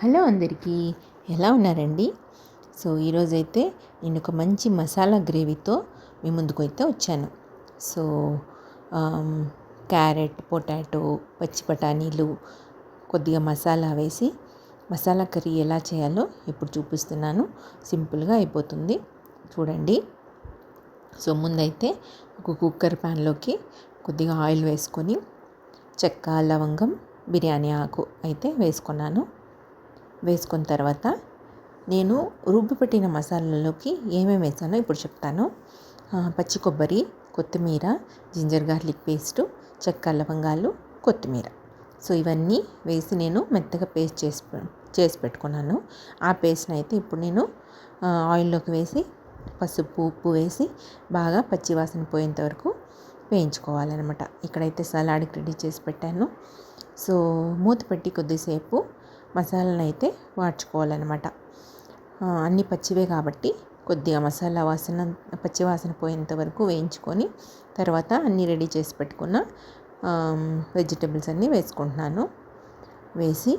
Hello అందరికీ ఎలా ఉన్నారండి? సో ఈరోజైతే నేను ఒక మంచి మసాలా గ్రేవీతో మీ ముందుకు అయితే వచ్చాను. సో క్యారెట్ పొటాటో పచ్చి బఠానీలు కొద్దిగా మసాలా వేసి మసాలా కర్రీ ఎలా చేయాలో ఇప్పుడు చూపిస్తున్నాను. సింపుల్గా అయిపోతుంది. చూడండి. సో ముందైతే ఒక కుక్కర్ ప్యాన్లోకి కొద్దిగా ఆయిల్ వేసుకొని చెక్క లవంగం బిర్యానీ ఆకు అయితే వేసుకున్నాను. వేసుకున్న తర్వాత నేను రుబ్బి పెట్టిన మసాలాలోకి ఏమేమి వేసానో ఇప్పుడు చెప్తాను. పచ్చి కొబ్బరి కొత్తిమీర జింజర్ గార్లిక్ పేస్టు చెక్క లవంగాలు కొత్తిమీర. సో ఇవన్నీ వేసి నేను మెత్తగా పేస్ట్ చేసి చేసి పెట్టుకున్నాను. ఆ పేస్ట్ని అయితే ఇప్పుడు నేను ఆయిల్లోకి వేసి పసుపు ఉప్పు వేసి బాగా పచ్చివాసన పోయేంత వరకు వేయించుకోవాలన్నమాట. ఇక్కడైతే సలాడ్కి రెడీ చేసి పెట్టాను. సో మూత పెట్టి కొద్దిసేపు మసాలాను అయితే వాడ్చుకోవాలన్నమాట అన్నీ పచ్చివే కాబట్టి కొద్దిగా మసాలా వాసన పచ్చి వాసన పోయేంత వరకు వేయించుకొని తర్వాత అన్నీ రెడీ చేసి పెట్టుకున్న వెజిటబుల్స్ అన్నీ వేసుకుంటున్నాను. వేసి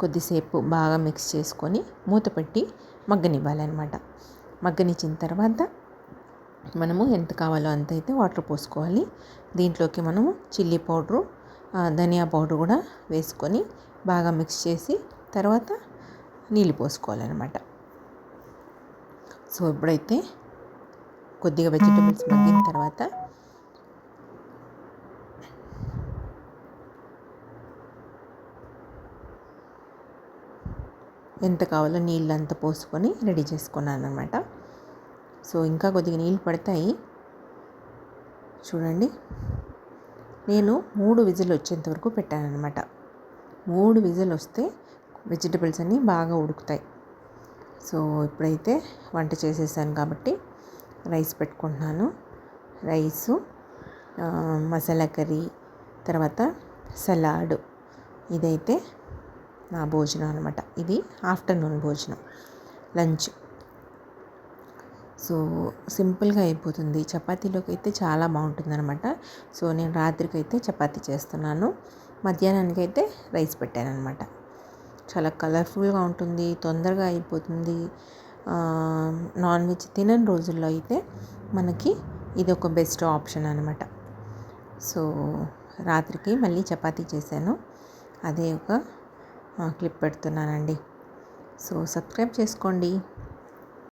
కొద్దిసేపు బాగా మిక్స్ చేసుకొని మూత పెట్టి మగ్గనివ్వాలన్నమాట. మగ్గనిచ్చిన తర్వాత మనము ఎంత కావాలో అంత అయితే వాటర్ పోసుకోవాలి. దీంట్లోకి మనము చిల్లీ పౌడరు ధనియా పౌడర్ కూడా వేసుకొని బాగా మిక్స్ చేసి తర్వాత నీళ్ళు పోసుకోవాలన్నమాట. సో ఇప్పుడైతే కొద్దిగా వెజిటబుల్స్ మగ్గిన తర్వాత ఎంత కావాలో నీళ్ళు అంతా పోసుకొని రెడీ చేసుకున్నాను అనమాట సో ఇంకా కొద్దిగా నీళ్ళు పడతాయి. చూడండి. నేను మూడు విజిల్ వచ్చేంత వరకు పెట్టాను అనమాట మూడు విజిల్ వస్తే వెజిటబుల్స్ అన్నీ బాగా ఉడుకుతాయి. సో ఇప్పుడైతే వంట చేసేసాను కాబట్టి రైస్ పెట్టుకుంటున్నాను. రైసు మసాలా కర్రీ తర్వాత సలాడ్. ఇదైతే నా భోజనం అనమాట ఇది ఆఫ్టర్నూన్ భోజనం లంచ్. సో సింపుల్గా అయిపోతుంది. చపాతీలోకి అయితే చాలా బాగుంటుంది అనమాట సో నేను రాత్రికి అయితే చపాతీ చేస్తున్నాను. మధ్యాహ్నానికి అయితే రైస్ పెట్టాను అనమాట చాలా కలర్ఫుల్గా ఉంటుంది తొందరగా అయిపోతుంది. నాన్ వెజ్ తినని రోజుల్లో అయితే మనకి ఇది ఒక బెస్ట్ ఆప్షన్ అనమాట సో రాత్రికి మళ్ళీ చపాతీ చేశాను. అదే ఒక క్లిప్ పెడుతున్నానండి. సో సబ్స్క్రైబ్ చేసుకోండి.